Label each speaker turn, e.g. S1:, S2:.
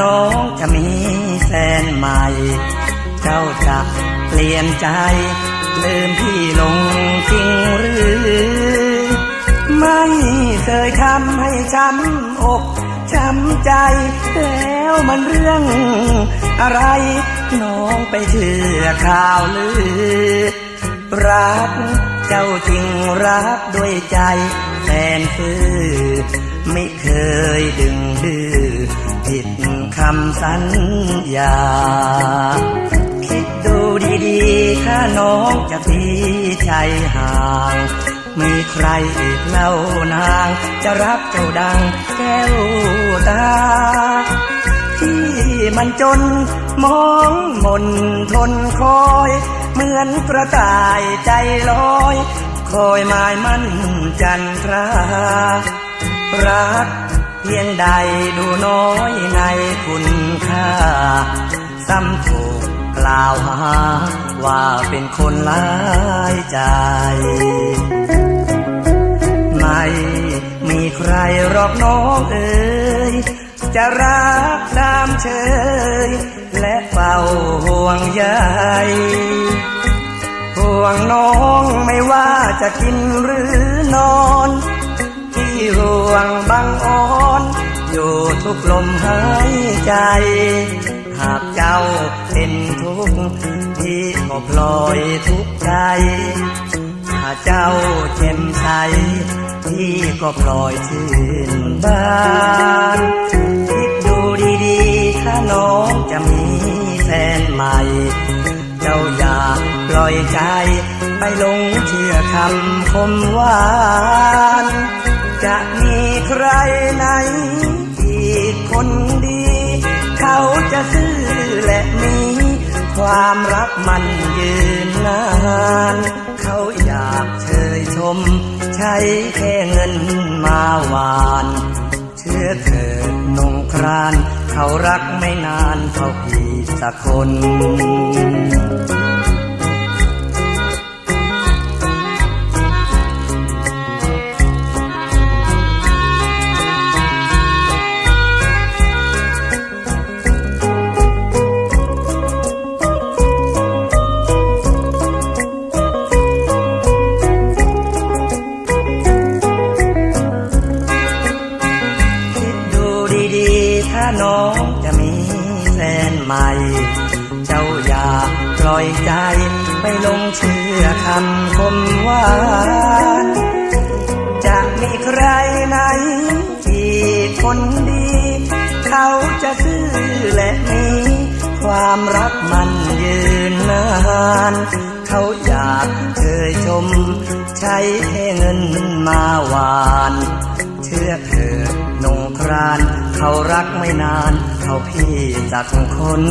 S1: น้องจะมีแฟนใหม่ เจ้าจะเปลี่ยนใจ ลืมพี่ลงจริงหรือ ไม่เคยทำให้ช้ำอกช้ำใจ แล้วมันเรื่องอะไร น้องไปเชื่อข่าวลือ รักเจ้าจริงรักด้วยใจแฟนคือไม่เคยดึงดื้อผิด คำสัญญา คิดดูดีๆถ้าน้องจะพีใจห่าง มีใครอีกเล่านาง จะรับเจ้าดังแก้วตาที่มันจนมองมนทนคอย เหมือนกระต่ายใจลอย คอยหมายมั่นจันทรารัก เพียงใดดูน้อยในคุณค่า ซ้ำถูกกล่าวหา ว่าเป็นคนหลายใจไม่มีใครรอกน้องเอ๋ยจะรักตามเชย และเฝ้าห่วงใยห่วงน้องไม่ว่าจะกินหรือนอน ที่ห่วงบังอ่อ ทุกลมหายใจ หากเจ้าเป็นทุกข์พี่ก็พลอยทุกข์ใจถ้าเจ้าเจ็มใสพี่ก็ปล่อยชื่นบานคิดดูดีๆ ถ้าน้องจะมีแฟนใหม่ เจ้าอย่าปล่อยใจไปลงเชื่อคำคมหวาน จะมีใครไหน ความรักมันยืนนาน เขาอยากเชยชม ใช้แค่เงินมาหวาน เชื่อเถิดนงคราน เขารักไม่นานเขาพี่สักคน น้องจะมีแฟนใหม่ เจ้าอย่าปล่อยใจไปลงเชื่อคำคมหวานจะมีใครไหนที่คนดี เขาจะซื้อและมีความรักมันยืนนานเขาอยากเชยชม ใช้เงินมาหวาน เชื่อเถิด นงคราน เขารักไม่นาน เขาพี่สักคน